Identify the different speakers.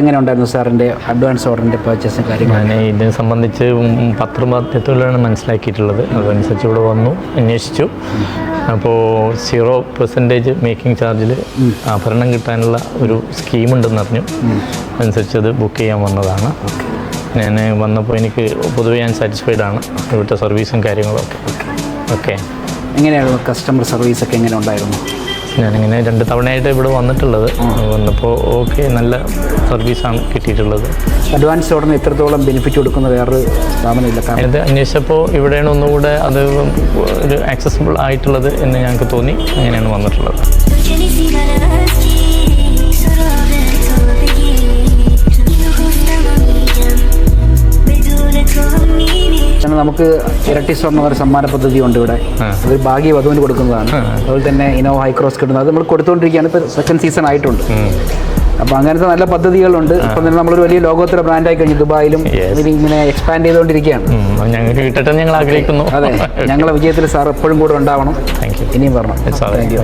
Speaker 1: എങ്ങനെ ഉണ്ടായിരുന്നു സാറിന്റെ അഡ്വാൻസ് ഓർഡറിന്റെ പർച്ചേസും കാര്യങ്ങളും
Speaker 2: ഞാൻ ഇതിനെ സംബന്ധിച്ച് പത്രമാധ്യമത്തിലാണ് മനസ്സിലാക്കിയിട്ടുള്ളത്. അതനുസരിച്ച് ഇവിടെ വന്നു അന്വേഷിച്ചു. അപ്പോൾ സീറോ പെർസെന്റേജ് മേക്കിംഗ് ചാർജിൽ ആഭരണം കിട്ടാനുള്ള ഒരു സ്കീമുണ്ടെന്ന് അറിഞ്ഞു. അതനുസരിച്ച് അത് ബുക്ക് ചെയ്യാൻ വന്നതാണ്. ഞാൻ വന്നപ്പോൾ എനിക്ക് പൊതുവേ ഞാൻ സാറ്റിസ്ഫൈഡ് ആണ് ഇവിടുത്തെ സർവീസും കാര്യങ്ങളും ഒക്കെ ഓക്കെ
Speaker 1: എങ്ങനെയായിരുന്നു കസ്റ്റമർ സർവീസൊക്കെ എങ്ങനെ ഉണ്ടായിരുന്നു?
Speaker 2: ഞാനിങ്ങനെ രണ്ട് തവണയായിട്ട് ഇവിടെ വന്നിട്ടുള്ളത്. വന്നപ്പോൾ ഓക്കെ നല്ല സർവീസാണ് കിട്ടിയിട്ടുള്ളത്.
Speaker 1: അഡ്വാൻസ് ഓർഡറിന് ഇത്രത്തോളം ബെനിഫിറ്റ് കൊടുക്കുന്ന വേറൊരു സ്ഥാപനമില്ല.
Speaker 2: ഇത് അന്വേഷിച്ചപ്പോൾ ഇവിടെയാണ് ഒന്നുകൂടെ അത് ഒരു ആക്സസിബിൾ ആയിട്ടുള്ളത് എന്ന് ഞങ്ങൾക്ക് തോന്നി. അങ്ങനെയാണ് വന്നിട്ടുള്ളത്.
Speaker 1: നമുക്ക് ഇരട്ടി സ്വർണ ഒരു സമ്മാന പദ്ധതി ഉണ്ട് ഇവിടെ. അതൊരു ഭാഗ്യ വധുവിന് കൊടുക്കുന്നതാണ്. അതുപോലെ തന്നെ ഇനോ ഹൈക്രോസ് കിട്ടുന്നത്. അത് നമ്മൾ കൊടുത്തുകൊണ്ടിരിക്കുകയാണ് ഇപ്പോൾ സെക്കൻഡ് സീസൺ ആയിട്ടുണ്ട്.
Speaker 2: അപ്പം
Speaker 1: അപ്പോൾ അങ്ങനത്തെ നല്ല പദ്ധതികളുണ്ട്. ഇപ്പം തന്നെ നമ്മളൊരു വലിയ ലോകോത്തര ബ്രാൻഡായി കഴിഞ്ഞു. ദുബായിലും ഇങ്ങനെ എക്സ്പാൻഡ് ചെയ്തുകൊണ്ടിരിക്കുകയാണ്
Speaker 2: ഞങ്ങൾക്ക് കിട്ടട്ടെ ഞങ്ങൾ ആഗ്രഹിക്കുന്നു.
Speaker 1: അതെ. ഞങ്ങളെ വിജയത്തിൽ സാർ എപ്പോഴും കൂടെ ഉണ്ടാവണം. ഇനിയും പറഞ്ഞു താങ്ക് യു